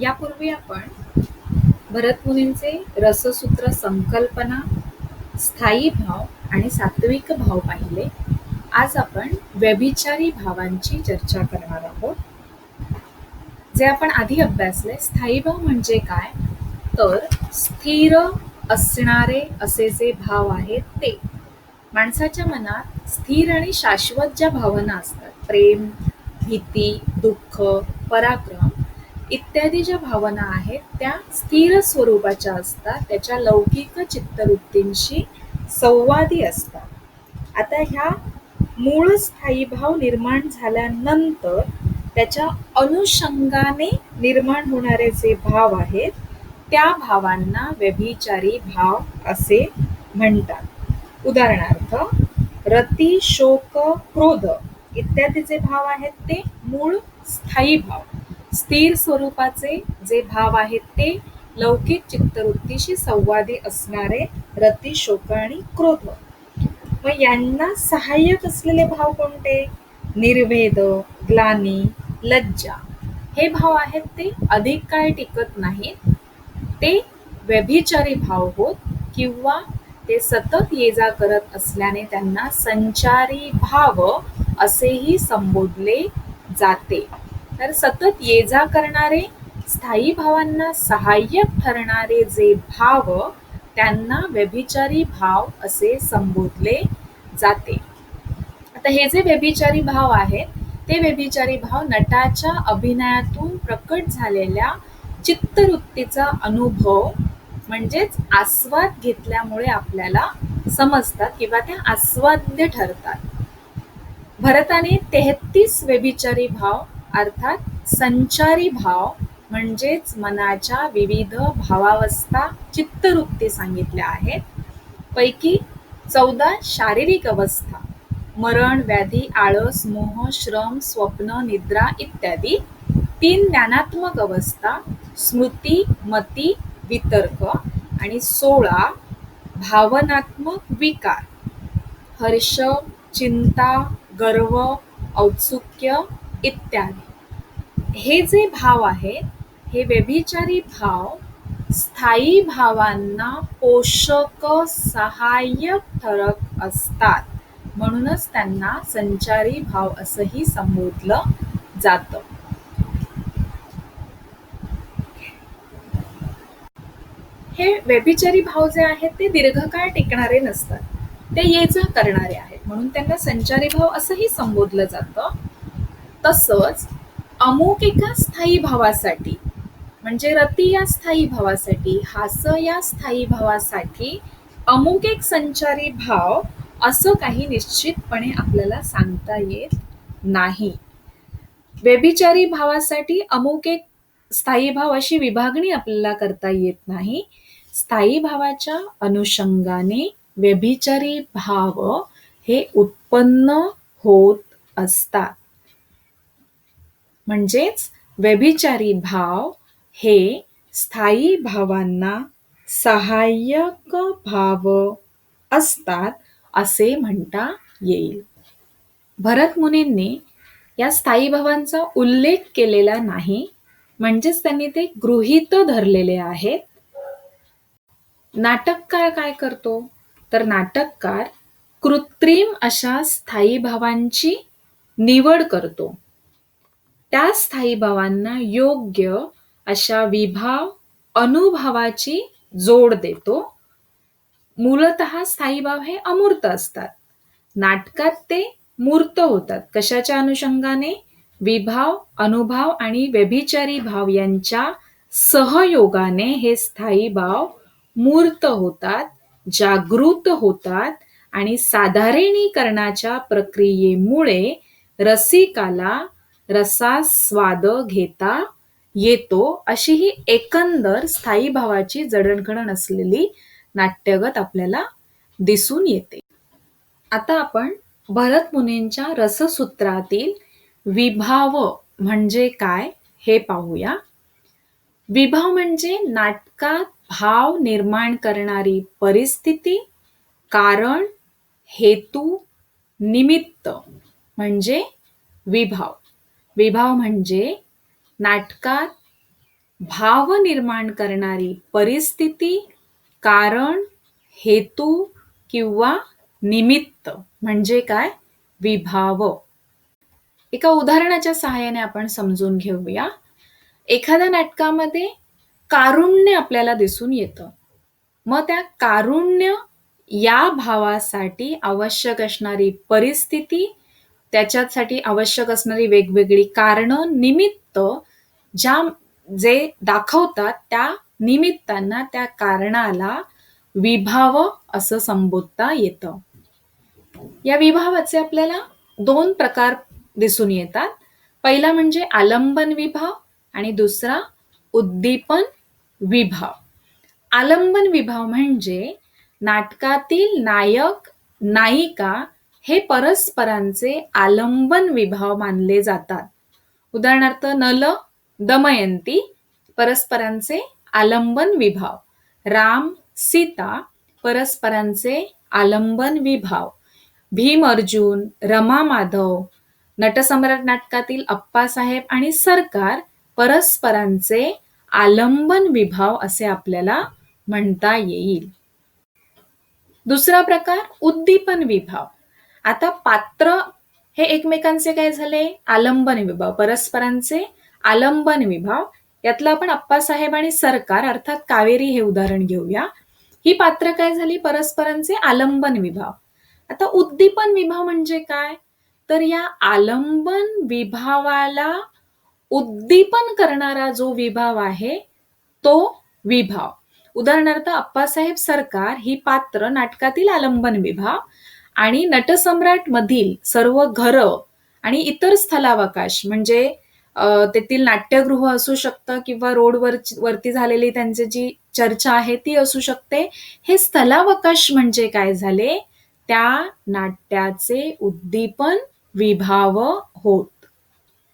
यापूर्वी आपण भरतमुनींचे रससूत्र संकल्पना स्थायी भाव आणि सात्विक भाव पाहिले. आज आपण व्यभिचारी भावांची चर्चा करणार आहोत. जे आपण आधी अभ्यासले स्थायी भाव म्हणजे काय? तर स्थिर असणारे असे जे भाव आहेत ते. माणसाच्या मनात स्थिर आणि शाश्वत ज्या भावना असतात प्रेम भीती दुःख पराक्रम इत्यादी ज्या भावना आहेत त्या स्थिर स्वरूपाच्या असतात. त्याच्या लौकिक चित्तवृत्तींशी संवादी असतात. आता ह्या मूळ स्थायी भाव निर्माण झाल्यानंतर त्याच्या अनुषंगाने निर्माण होणारे जे भाव आहेत त्या भावांना व्यभिचारी भाव असे म्हणतात. उदाहरणार्थ रती शोक क्रोध इत्यादी जे भाव आहेत ते मूळ स्थायी भाव. स्थिर स्वरूपाचे जे भाव आहेत ते लौकिक चित्तवृत्तीशी संवादी असणारे रती शोक आणि क्रोध. मग यांना सहाय्यक असलेले भाव कोणते? निर्वेद ग्लानी लज्जा. हे भाव आहेत ते अधिक काळ टिकत नाहीत? ते व्यभिचारी भाव होत किंवा ते सतत ये जा करत असल्याने त्यांना संचारी भाव असेही संबोधले जाते. तर सतत ये जा करणारे स्थायी भावांना सहाय्यक ठरणारे जे भाव त्यांना व्यभिचारी भाव असे संबोधले जाते. आता हे जे व्यभिचारी भाव आहेत ते व्यभिचारी भाव नटाच्या अभिनयातून प्रकट झालेल्या चित्तवृत्तीचा अनुभव म्हणजेच आस्वाद घेतल्यामुळे आपल्याला समजतात किंवा त्या आस्वाद्य ठरतात. भरताने तेहतीस व्यभिचारी भाव अर्थात संचारी भाव म्हणजेच मनाच्या विविध भावावस्था चित्तवृत्ती सांगितल्या आहेत. पैकी चौदा शारीरिक अवस्था मरण व्याधी आळस मोह श्रम स्वप्न निद्रा इत्यादी. तीन ज्ञानात्मक अवस्था स्मृती मती वितर्क आणि सोळा भावनात्मक विकार. हर्ष चिंता गर्व औत्सुक्य इत्यादी. हे जे भाव आहेत हे व्यभिचारी भाव स्थायी भावांना पोषक सहाय्यक ठरक असतात. म्हणूनच त्यांना संचारी भाव असंही संबोधलं जातं. हे व्यभिचारी भाव जे आहेत ते दीर्घकाळ टिकणारे नसतात. ते ये जा करणारे आहेत. म्हणून त्यांना संचारी भाव असंही संबोधलं जातं. तसंच अमुक एका स्थायी भावासाठी म्हणजे रती या स्थायी भावासाठी हास या स्थायी भावासाठी अमुक एक संचारी भाव असं काही निश्चितपणे आपल्याला सांगता येत नाही. व्यभिचारी भावासाठी अमुक एक स्थायी भाव अशी विभागणी आपल्याला करता येत नाही. स्थायी भावाच्या अनुषंगाने व्यभिचारी भाव हे उत्पन्न होत असतात. म्हणजेच व्यभिचारी भाव हे स्थायी भावांना सहाय्यक भाव असतात असे म्हणता येईल. भरत मुनींनी या स्थायी भावांचा उल्लेख केलेला नाही म्हणजेच त्यांनी ते गृहीत धरलेले आहेत. नाटककार काय करतो? तर नाटककार कृत्रिम अशा स्थायी भावांची निवड करतो. त्या स्थायीभावांना योग्य अशा विभाव अनुभवाची जोड देतो. मूलत स्थायीभाव हे अमूर्त असतात. नाटकात ते मूर्त होतात. कशाच्या अनुषंगाने? विभाव अनुभव आणि व्यभिचारी भाव यांच्या सहयोगाने हे स्थायी भाव मूर्त होतात जागृत होतात आणि साधारणीकरणाच्या प्रक्रियेमुळे रसिकाला रसास्वाद घेता येतो अशी ही एकंदर स्थायी भावाची जडणघडण असलेली नाट्यगत आपल्याला दिसून येते. आता आपण भरत मुनींच्या रससूत्रातील विभाव म्हणजे काय हे पाहूया. विभाव म्हणजे नाटकात भाव निर्माण करणारी परिस्थिती कारण हेतू निमित्त म्हणजे विभाव. विभाव म्हणजे नाटकात भाव निर्माण करणारी परिस्थिती, कारण, हेतू किंवा निमित्त म्हणजे काय? विभाव. एका उदाहरणाच्या सहाय्याने आपण समजून घेऊया. एखाद्या नाटकामध्ये कारुण्य आपल्याला दिसून येतं. मग त्या कारुण्य या भावासाठी आवश्यक असणारी परिस्थिती, त्याच्यासाठी आवश्यक असणारी वेगवेगळी कारणं, निमित्त ज्या जे दाखवतात त्या निमित्तांना, त्या कारणाला विभाव असं संबोधता येतं. या विभावाचे आपल्याला दोन प्रकार दिसून येतात. पहिला म्हणजे आलंबन विभाव आणि दुसरा उद्दीपन विभाव. आलंबन विभाव म्हणजे नाटकातील नायक नायिका हे परस्परांचे आलंबन विभाव मानले जातात. उदाहरणार्थ नल दमयंती परस्परांचे आलंबन विभाव. राम सीता परस्परांचे आलंबन विभाव. भीम अर्जुन, रमा माधव, नटसम्राट नाटकातील अप्पासाहेब आणि सरकार परस्परांचे आलंबन विभाव असे आपल्याला म्हणता येईल. दुसरा प्रकार उद्दीपन विभाव. आता पात्र हे एकमेकांचे काय झाले? आलंबन विभाव, परस्परांचे आलंबन विभाव. यातलं आपण अप्पासाहेब आणि सरकार अर्थात कावेरी हे उदाहरण घेऊया. ही पात्र काय झाली? परस्परांचे आलंबन विभाव. आता उद्दीपन विभाव म्हणजे काय? तर या आलंबन विभावाला उद्दीपन करणारा जो विभाव आहे तो विभाव. उदाहरणार्थ अप्पासाहेब सरकार ही पात्र नाटकातील आलंबन विभाव आणि नटसम्राट मधील सर्व घरं आणि इतर स्थलावकाश म्हणजे तेथील नाट्यगृह असू शकतं किंवा रोडवर वरती झालेली त्यांची जी चर्चा आहे ती असू शकते. हे स्थलावकाश म्हणजे काय झाले? त्या नाट्याचे उद्दीपन विभाव होत.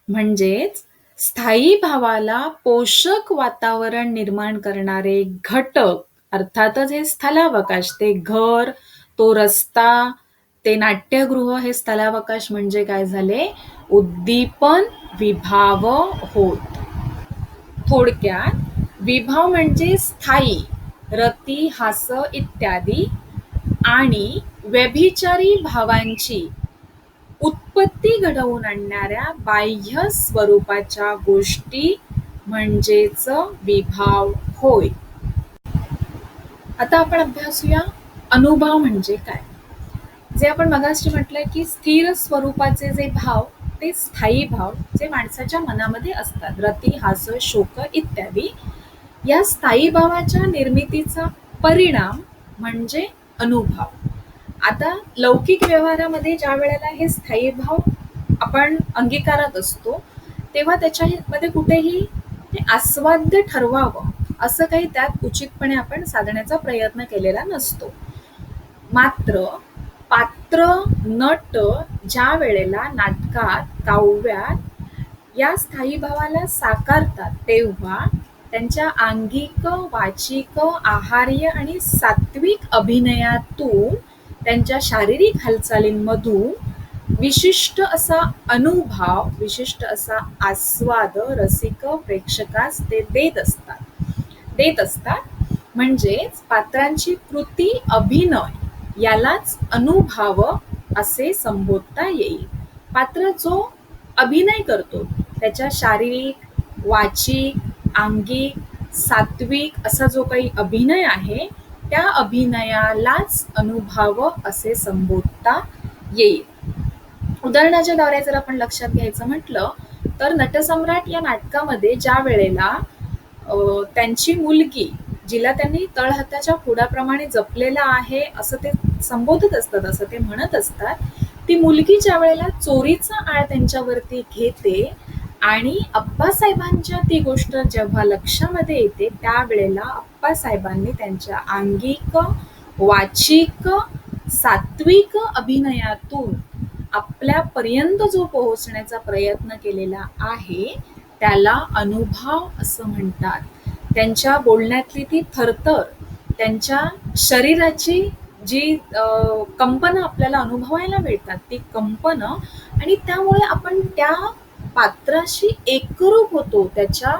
म्हणजेच स्थायी भावाला पोषक वातावरण निर्माण करणारे घटक अर्थातच हे स्थलावकाश ते घर, तो रस्ता, ते नाट्यगृह हे स्थलावकाश म्हणजे काय झाले? उद्दीपन विभाव होत. थोडक्यात विभाव म्हणजे स्थायी रती, हास इत्यादी आणि व्यभिचारी भावांची उत्पत्ती घडवून आणणाऱ्या बाह्य स्वरूपाच्या गोष्टी म्हणजेच विभाव होय. आता आपण अभ्यासूया अनुभव म्हणजे काय? जे आपण मगाशी म्हटलंय की स्थिर स्वरूपाचे जे भाव ते स्थायी भाव जे माणसाच्या मनामध्ये असतात. रती, हास, शोक इत्यादी. या स्थायी भावाच्या निर्मितीचा परिणाम म्हणजे अनुभव. आता लौकिक व्यवहारामध्ये ज्या वेळेला हे स्थायी भाव आपण अंगीकारत असतो तेव्हा त्याच्यामध्ये कुठेही आस्वाद्य ठरवावं असं काही त्यात उचितपणे आपण साधण्याचा प्रयत्न केलेला नसतो. मात्र पात्र, नट ज्या वेळेला नाटकात, काव्यात या स्थायी भावाला साकारतात तेव्हा त्यांच्या अंगिक, वाचिक, आहार्य आणि सात्विक अभिनयातून त्यांच्या शारीरिक हालचालींमधून विशिष्ट असा अनुभव, विशिष्ट असा आस्वाद रसिक प्रेक्षकास ते देत असतात. देत असतात. म्हणजेच पात्रांची कृती, अभिनय यालाच अनुभाव असे संबोधता येईल. पात्र जो अभिनय करतो त्याच्या शारीरिक, वाचिक, आंगिक सात्विक असा जो काही अभिनय आहे त्या अभिनयालाच अनुभाव असे संबोधता येईल. उदाहरणाच्या द्वारे जर आपण लक्षात घ्यायचं म्हटलं तर नटसम्राट या नाटकामध्ये ज्या वेळेला त्यांची मुलगी जिला त्यांनी तळहाताच्या पुडाप्रमाणे जपलेला आहे असं ते संबोधत असतात, असं ते म्हणत असतात. ती मुलगी ज्या वेळेला चोरीचा आळ त्यांच्यावरती घेते आणि अप्पासाहेबांच्या ती गोष्ट जेव्हा लक्षामध्ये येते त्यावेळेला अप्पासाहेबांनी त्यांच्या आंगिक वाचिक, सात्विक अभिनयातून आपल्यापर्यंत जो पोहोचण्याचा प्रयत्न केलेला आहे त्याला अनुभव असं म्हणतात. त्यांच्या बोलण्यातली ती थरथर, त्यांच्या शरीराची जी कंपनं आपल्याला अनुभवायला मिळतात ती कंपनं आणि त्यामुळे आपण त्या पात्राशी एकरूप होतो. त्याच्या